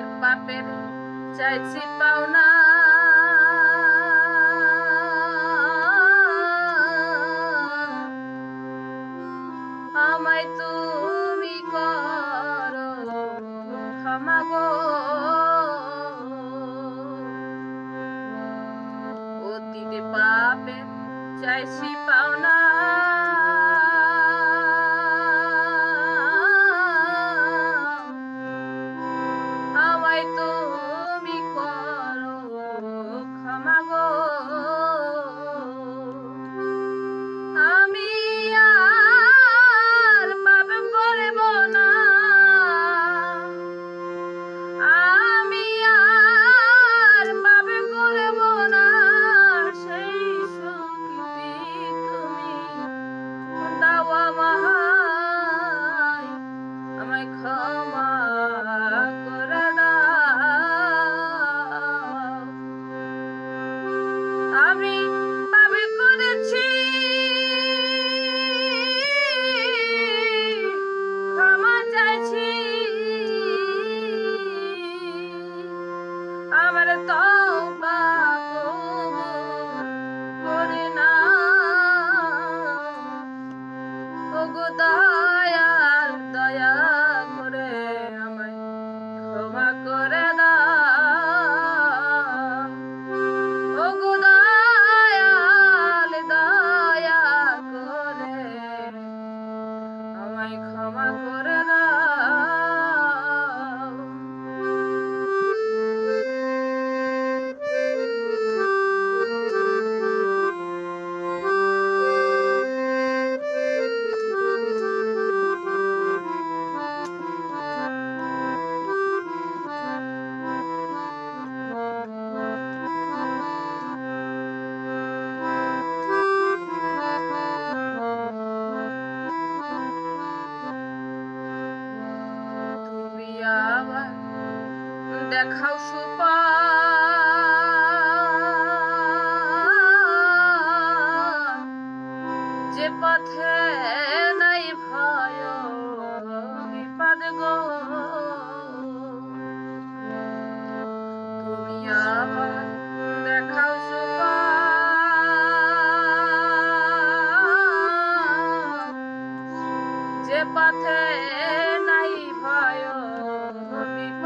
আমাদের পাপের চাইছি পাওনা। আমায় তুমি করো ক্ষমা গো। অতীতে পাপে চাইছি যে পথে নাই ভয় বিপদ গো। পথে নাই ভয় বিপদ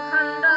ハ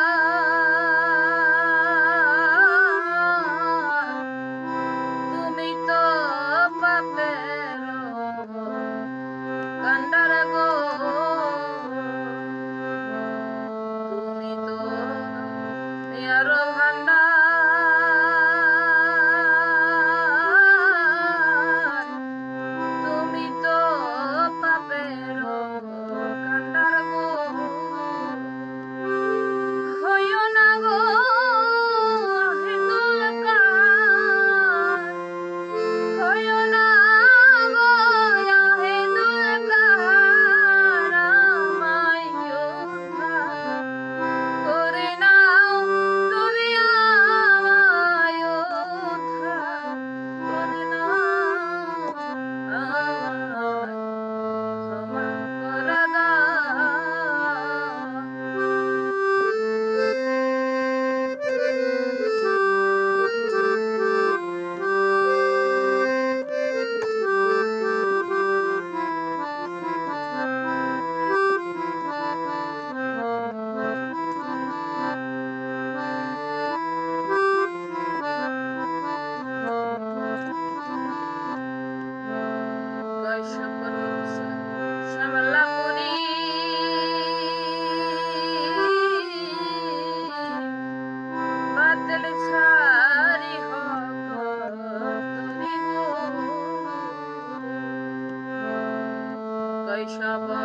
শ্যামলাপুরী